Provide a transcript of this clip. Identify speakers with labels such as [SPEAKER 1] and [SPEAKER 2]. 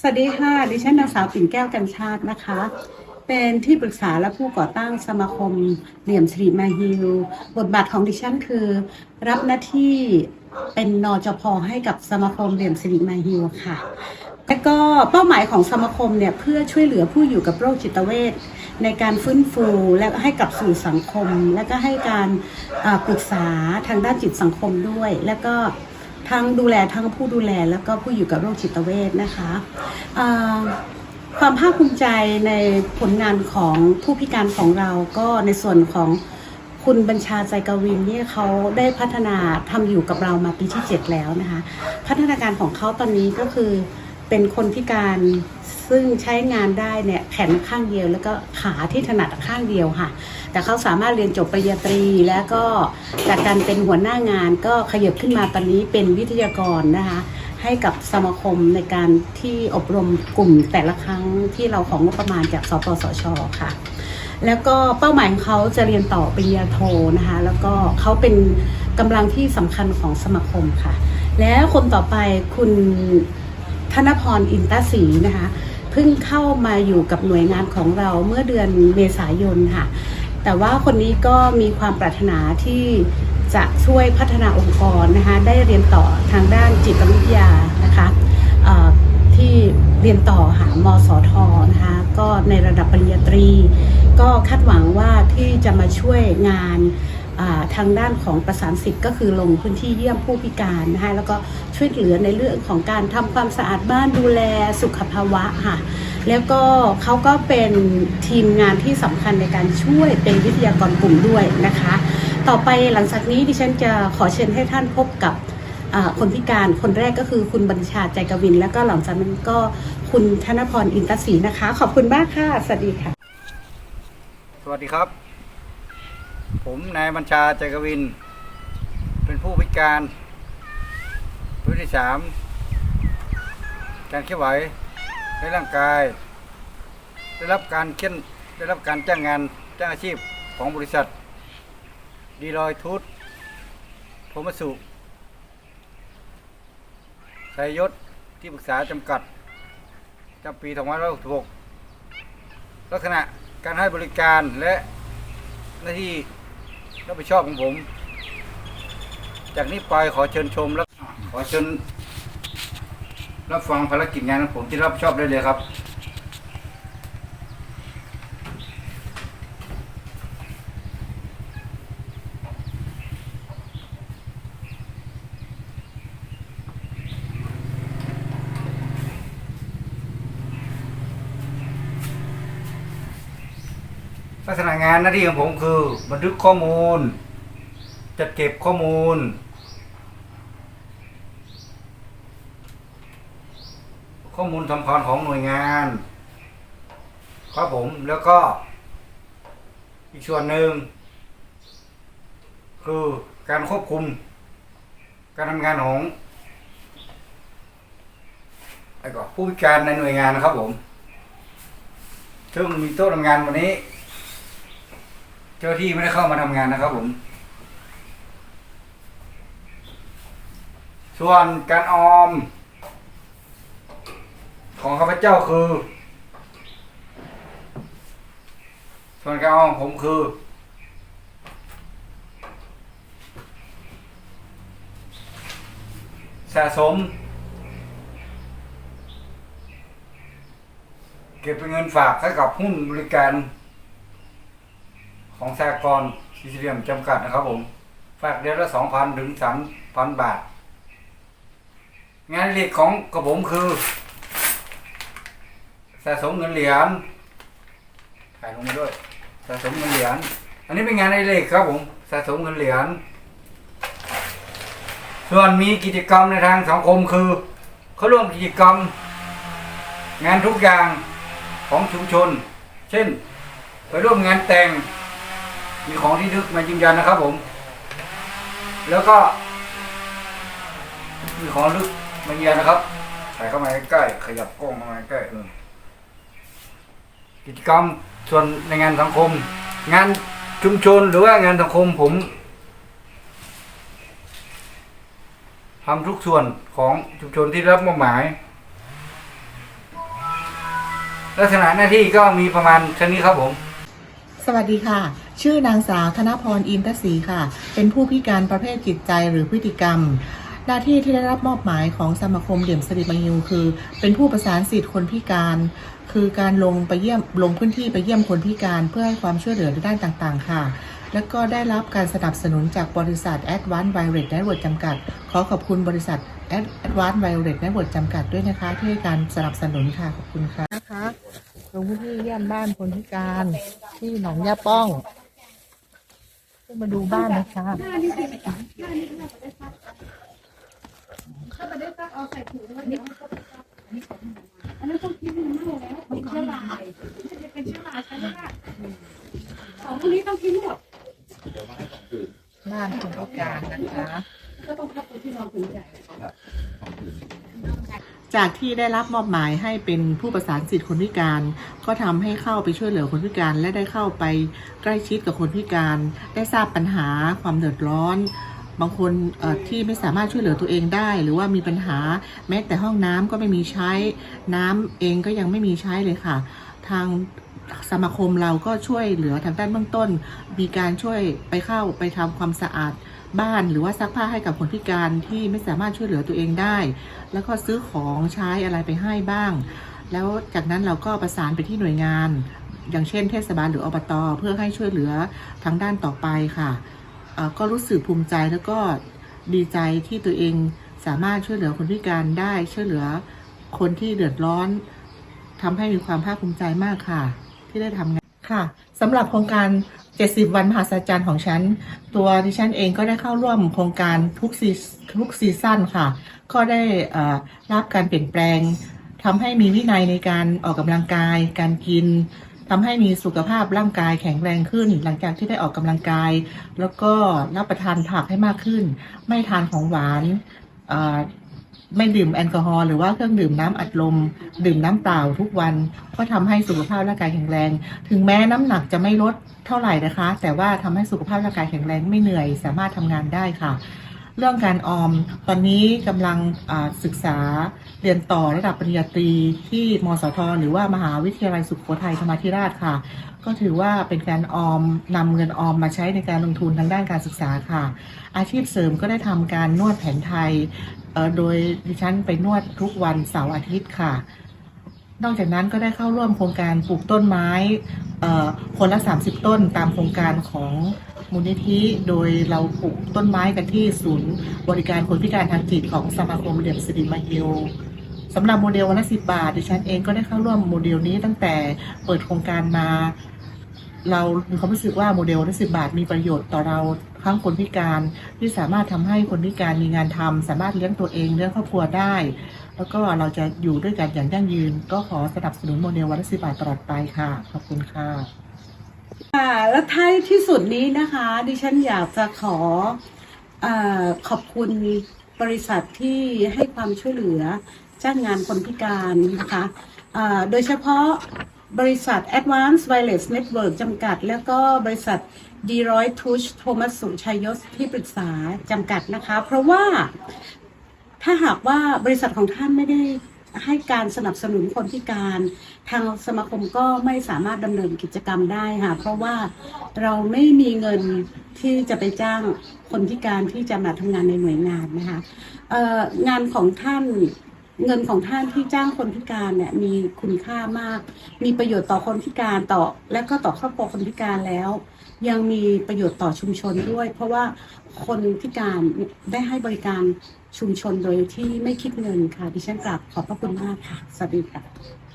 [SPEAKER 1] สวัสดีค่ะ ดิฉันนางสาวปิ่นแก้วกัญชาตินะคะ เป็นที่ปรึกษาและผู้ก่อตั้งสมาคมเหลี่ยมสิริมาฮิลบทบาทของดิฉันคือ รับหน้าที่เป็นนจพให้กับสมาคมเหลี่ยมสิริมาฮิลค่ะ และก็เป้าหมายของสมาคมเนี่ยเพื่อช่วยเหลือผู้อยู่กับโรคจิตเวชในการฟื้นฟูและให้กับสู่สังคม และก็ให้การปรึกษาทางด้านจิตสังคมด้วย และก็ ทั้งดูแลทั้งผู้ดูแลแล้วก็ผู้อยู่กับโรคจิตเวชนะคะความภาคภูมิใจในผลงานของผู้พิการของเราก็ในส่วนของคุณบัญชาใจกวินเนี่ยเขาได้พัฒนาทำอยู่กับเรามาปีที่ 7 แล้วนะคะ พัฒนาการของเขาตอนนี้ก็คือ เป็นคนพิการซึ่งใช้งานได้เนี่ยแขนข้างเดียวแล้วก็ขาที่ถนัดข้างเดียวค่ะ แต่เขาสามารถเรียนจบปริญญาตรีแล้วก็จากการเป็นหัวหน้างานก็ขยับขึ้นมาตอนนี้เป็นวิทยากรนะคะ ให้กับสมาคมในการที่อบรมกลุ่มแต่ละครั้งที่เราของงบประมาณจากสปสชค่ะ แล้วก็เป้าหมายของเขาจะเรียนต่อปริญญาโทนะคะ แล้วก็เขาเป็นกำลังที่สำคัญของสมาคมค่ะ แล้วคนต่อไปคุณ ธนพรอินตศรีนะคะเพิ่งเข้ามาอยู่กับหน่วยงานของเราเมื่อเดือนเมษายนค่ะ แต่ว่าคนนี้ก็มีความปรารถนาที่จะช่วยพัฒนาองค์กรนะคะได้เรียนต่อทางด้านจิตวิทยานะคะที่เรียนต่อหามสทนะคะก็ในระดับปริญญาตรี ก็คาดหวังว่าที่จะมาช่วยงาน ทางด้านของประสานสิทธิ์ก็คือลงพื้นที่เยี่ยมผู้พิการนะคะแล้วก็ช่วยเหลือในเรื่องของการทำความสะอาดบ้านดูแลสุขภาวะค่ะแล้วก็เขาก็เป็นทีมงานที่สำคัญในการช่วยเป็นวิทยากรกลุ่มด้วยนะคะ ต่อไปหลังจากนี้ดิฉันจะขอเชิญให้ท่านพบกับคนพิการคนแรกก็คือคุณบัญชาใจกวิน แล้วก็หลังจากนั้นก็คุณธนพรอินตศรีนะคะ ขอบคุณมากค่ะ สวัสดีค่ะ
[SPEAKER 2] สวัสดีครับ ผมนายบัญชาใจกวิน เป็นผู้พิการพื้นที่สามการเคลื่อนไหวในร่างกาย ได้รับการเช่นได้รับการจ้างงานจ้างอาชีพของบริษัท ดีลอยทูตโทมัสุสายยศที่ปรึกษาจำกัดจำปี2566ลักษณะการให้บริการและหน้าที่ รับผิดชอบของผม จากนี้ไปขอเชิญชมและขอเชิญรับฟังภารกิจงานของผมที่รับผิดชอบได้เลยครับ ลักษณะงานหน้าที่ของผมคือ บันทึกข้อมูล จัดเก็บข้อมูล ข้อมูลสำคัญของหน่วยงานครับผมแล้วก็ อีกส่วนหนึ่งคือการควบคุม การทำงานของไอ้ก็ผู้พิการในหน่วยงานนะครับผม ซึ่งมีโต๊ะทำงานวันนี้ เจ้าที่ไม่ได้เข้ามาทำงานนะครับผม ส่วนการออม ของข้าพเจ้าคือ ส่วนการออมผมคือสะสม เก็บเป็นเงินฝากให้กับหุ้นบริการ ของสากรณ์ซีซีเรียมจำกัดนะครับผมฝากเดือนละสองพันถึงสามพันบาท งานเล็กของกระผมคือสะสมเงินเหรียญถ่ายลงมาด้วยสะสมเงินเหรียญอันนี้เป็นงานในเล็กครับผมสะสมเงินเหรียญส่วนมีกิจกรรมในทางสังคมคือเขาร่วมกิจกรรม งานทุกอย่างของชุมชน เช่น ไปร่วมงานแต่ง มีของที่ลึกมายืนยันนะครับผม แล้วก็ มีของลึกมายืนยันนะครับถ่ายเข้ามาใกล้ๆขยับกล้องเข้ามาใกล้กิจกรรมส่วนในงานสังคม งานชุมชนหรือว่างานสังคมผมทำทุกส่วนของชุมชนที่รับมอบหมาย ลักษณะหน้าที่ก็มีประมาณเท่านี้ครับผม
[SPEAKER 3] สวัสดีค่ะ ชื่อนางสาวธนพรอินทศรีค่ะ เป็นผู้พิการประเภทจิตใจหรือพฤติกรรม หน้าที่ที่ได้รับมอบหมายของสมาคมเหลี่ยมสริมายูคือ เป็นผู้ประสานสิทธิคนพิการ คือการลงไปเยี่ยมลงพื้นที่ไปเยี่ยมคนพิการเพื่อให้ความช่วยเหลือในด้านต่างๆ ค่ะ แล้วก็ได้รับการสนับสนุนจากบริษัท Advanced Violet Network จำกัด ขอขอบคุณบริษัท Advanced Violet Network จำกัดด้วยนะคะ ที่ให้การสนับสนุนค่ะขอบคุณค่ะนะคะลงพื้นที่เยี่ยมบ้านคนพิการที่หนองยาป้อง ขึ้นมาดูบ้านนะคะหน้านี่คื
[SPEAKER 4] อหน้านี่
[SPEAKER 1] เระเด้ซักถ้าไปได้ซักเอาใส่ถุงแล้วเดี๋ยวอั
[SPEAKER 4] นนั้นต้องคิดมันมากแล้วเป็นเชื้อราจะเป็นเชื้อราใช่ไหมคะของพวกนี้ต้องกินหมด
[SPEAKER 3] บ้านของอาการนะคะ
[SPEAKER 4] ก็ต้องพักตัวที่เราสนใจ
[SPEAKER 3] จากที่ได้รับมอบหมายให้เป็นผู้ประสานสิทธิคนพิการ ก็ทำให้เข้าไปช่วยเหลือคนพิการ และได้เข้าไปใกล้ชิดกับคนพิการ ได้ทราบปัญหาความเดือดร้อน บางคนที่ไม่สามารถช่วยเหลือตัวเองได้ หรือว่ามีปัญหาแม้แต่ห้องน้ำก็ไม่มีใช้ น้ำเองก็ยังไม่มีใช้เลยค่ะ ทางสมาคมเราก็ช่วยเหลือทางด้านเบื้องต้น มีการช่วยไปเข้าไปทำความสะอาด บ้านหรือว่าซักผ้าให้กับคนพิการที่ไม่สามารถช่วยเหลือตัวเองได้ แล้วก็ซื้อของใช้อะไรไปให้บ้าง แล้วจากนั้นเราก็ประสานไปที่หน่วยงาน อย่างเช่น เทศบาลหรืออบตเพื่อให้ช่วยเหลือทางด้านต่อไปค่ะก็รู้สึกภูมิใจแล้วก็ดีใจที่ตัวเองสามารถช่วยเหลือคนพิการได้ช่วยเหลือคนที่เดือดร้อนทำให้มีความภาคภูมิใจมากค่ะ ที่ได้ทำงานค่ะสำหรับโครงการ 70 วันมหัศจรรย์ของฉัน ตัวดิฉันเองก็ได้เข้าร่วมโครงการทุกซีทุกซีซั่นค่ะ ก็ได้รับการเปลี่ยนแปลงทำให้มีวินัยในการออกกำลังกาย การกินทำให้มีสุขภาพร่างกายแข็งแรงขึ้น หลังจากที่ได้ออกกำลังกาย แล้วก็รับประทานผักให้มากขึ้น ไม่ทานของหวานอ ไม่ดื่มแอลกอฮอล์หรือว่าเครื่องดื่มน้ำอัดลม ดื่มน้ำเปล่าทุกวัน ก็ทำให้สุขภาพร่างกายแข็งแรง ถึงแม้น้ำหนักจะไม่ลดเท่าไหร่นะคะ แต่ว่าทำให้สุขภาพร่างกายแข็งแรงไม่เหนื่อยสามารถทำงานได้ค่ะ เรื่องการออม ตอนนี้กำลังศึกษาเรียนต่อระดับปริญญาตรีที่มสท หรือว่ามหาวิทยาลัยสุโขทัยธรรมาธิราชค่ะ ก็ถือว่าเป็นการออมนำเงินออมมาใช้ในการลงทุนทางด้านการศึกษาค่ะ อาชีพเสริมก็ได้ทำการนวดแผนไทย โดยดิฉันไปนวดทุกวันเสาร์อาทิตย์ค่ะ นอกจากนั้นก็ได้เข้าร่วมโครงการปลูกต้นไม้คนละ 30 ต้นตามโครงการของมูลนิธิ โดยเราปลูกต้นไม้กันที่ศูนย์ บริการคนพิการทางจิตของสมาคมเหลี่ยมสิริมาฮิลสำหรับโมเดลวันละสิบาทดิฉันเองก็ได้เข้าร่วมโมเดลนี้ตั้งแต่เปิดโครงการมา เรามีความรู้สึกว่าโมเดลวันละสิบาทมีประโยชน์ต่อเรา ทั้งคนพิการที่สามารถทำให้คนพิการมีงานทำสามารถเลี้ยงตัวเองเลี้ยงครอบครัวได้ แล้วก็เราจะอยู่ด้วยกันอย่างยั่งยืน ก็ขอสนับสนุนโมเดลวัลสิบาทตลอดไปค่ะ ขอบคุณค่ะ
[SPEAKER 1] ค่ะและท้ายที่สุดนี้นะคะ ดิฉันอยากจะขออขอบคุณบริษัทที่ให้ความช่วยเหลือจ้างงานคนพิการนะคะโดยเฉพาะบริษัท Advanced Wireless Network จำกัด แล้วก็บริษัท d e r o y t u s h โทมัสสุชัยยศที่ปรึกษาจำกัดนะคะ เพราะว่าถ้าหากว่าบริษัทของท่านไม่ได้ให้การสนับสนุนคนพิการ ทางสมาคมก็ไม่สามารถดำเนินกิจกรรมได้ค่ะ เพราะว่าเราไม่มีเงินที่จะไปจ้างคนพิการที่จะมาทำงานในหน่วยงานนะคะเอ่องานของท่าน เงินของท่านที่จ้างคนพิการเนี่ยมีคุณค่ามาก มีประโยชน์ต่อคนพิการต่อ และก็ต่อครอบครัวคนพิการแล้ว ยังมีประโยชน์ต่อชุมชนด้วย เพราะว่าคนพิการได้ให้บริการชุมชนโดยที่ไม่คิดเงินค่ะ ดิฉันกลับขอบพระคุณมากค่ะ สวัสดีค่ะ